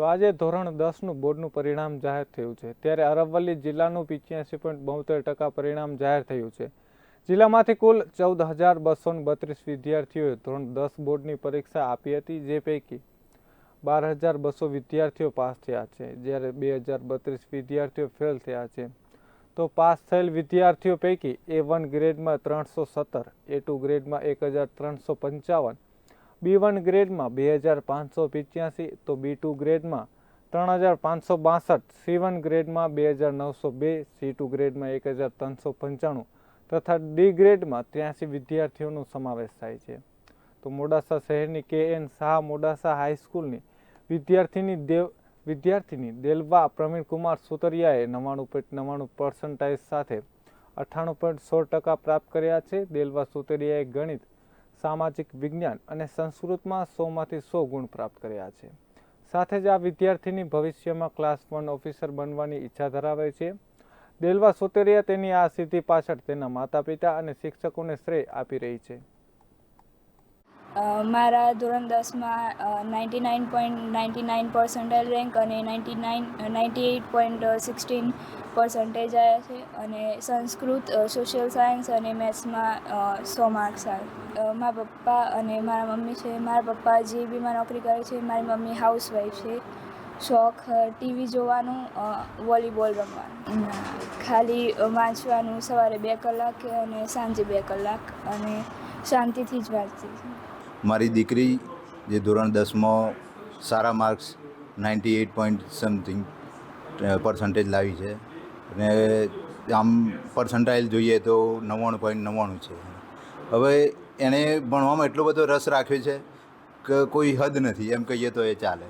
તો આજે ધોરણ દસનું બોર્ડનું પરિણામ જાહેર થયું છે. ત્યારે અરવલ્લી જિલ્લાનું પિચ્યાસી પોઈન્ટ બોતેર ટકા પરિણામ જાહેર થયું છે. જિલ્લામાંથી કુલ ચૌદ હજાર બસો બત્રીસ વિદ્યાર્થીઓએ ધોરણ દસ બોર્ડની પરીક્ષા આપી હતી, જે પૈકી બાર હજાર બસો વિદ્યાર્થીઓ પાસ થયા છે. જ્યારે બે હજાર બત્રીસ વિદ્યાર્થીઓ ફેલ થયા છે. તો પાસ થયેલ વિદ્યાર્થીઓ પૈકી એ વન ગ્રેડમાં ત્રણસો સત્તર, એ ટુ ગ્રેડમાં એક હજાર ત્રણસો પંચાવન બી વન ગ્રેડમાં બે હજાર પાંચસો પિચ્યાસી, તો બી ટુ ગ્રેડમાં ત્રણ હજાર પાંચસો બાસઠ, સી વન ગ્રેડમાં બે હજાર નવસો બે, સી ટુ ગ્રેડમાં એક હજાર ત્રણસો પંચાણું તથા ડી ગ્રેડમાં ત્ર્યાસી વિદ્યાર્થીઓનો સમાવેશ થાય છે. તો મોડાસા શહેરની કે એન શાહ મોડાસા હાઈસ્કૂલની વિદ્યાર્થીની દેવ, વિદ્યાર્થીની દેલવા પ્રવીણકુમાર સુતરિયાએ નવ્વાણું પોઈન્ટ નવ્વાણું પર્સન્ટાઇજ સાથે અઠ્ઠાણું પોઈન્ટ સોળ ટકા પ્રાપ્ત કર્યા છે. દેલવા સુતરિયાએ ગણિત સામાજિક વિજ્ઞાન અને સંસ્કૃતમાં સોમાંથી સો ગુણ પ્રાપ્ત કર્યા છે. સાથે જ આ વિદ્યાર્થીની ભવિષ્યમાં ક્લાસ વન ઓફિસર બનવાની ઈચ્છા ધરાવે છે. દેલવા સોતેરિયા તેની આ સિદ્ધિ પાછળ તેના માતા પિતા અને શિક્ષકોને શ્રેય આપી રહી છે. મારા ધોરણ દસમાં ninety nine point ninety nine percentile rank અને ninety nine ninety eight point sixteen percentage આવ્યા છે અને સંસ્કૃત સોશિયલ સાયન્સ અને મેથ્સમાં સો માર્ક્સ આવ્યા મારા પપ્પા અને મારા મમ્મી છે. મારા પપ્પા જીબીમાં નોકરી કરે છે, મારી મમ્મી હાઉસવાઈફ છે. શોખ ટીવી જોવાનું વોલીબોલ રમવાનું. ખાલી વાંચવાનું સવારે બે કલાક અને સાંજે બે કલાક અને શાંતિથી જ વાંચતી મારી દીકરી, જે ધોરણ દસમાં, સારા marks ninety eight point something percentage લાવી છે. અને આમ પર્સન્ટાઇલ જોઈએ તો નવ્વાણું પોઈન્ટ નવ્વાણું છે. હવે એણે ભણવામાં એટલો બધો રસ રાખ્યો છે કે કોઈ હદ નથી, એમ કહીએ તો એ ચાલે.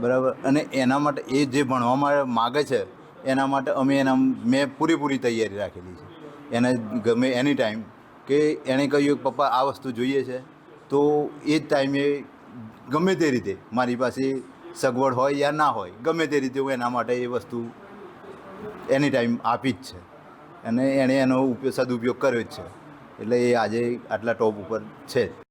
બરાબર? અને એના માટે એ જે ભણવામાં માગે છે, એના માટે અમે એના મેં પૂરેપૂરી તૈયારી રાખેલી છે. એને ગમે એની ટાઈમ કે એણે કહ્યું કે પપ્પા, આ વસ્તુ જોઈએ છે. તો એ જ ટાઈમે ગમે તે રીતે મારી પાસે સગવડ હોય યા ના હોય, ગમે તે રીતે હું એના માટે એ વસ્તુ એની ટાઈમ આપી જ છે. અને એણે એનો ઉપયોગ સદુપયોગ કર્યો જ છે. એટલે એ આજે આટલા ટોપ ઉપર છે. જ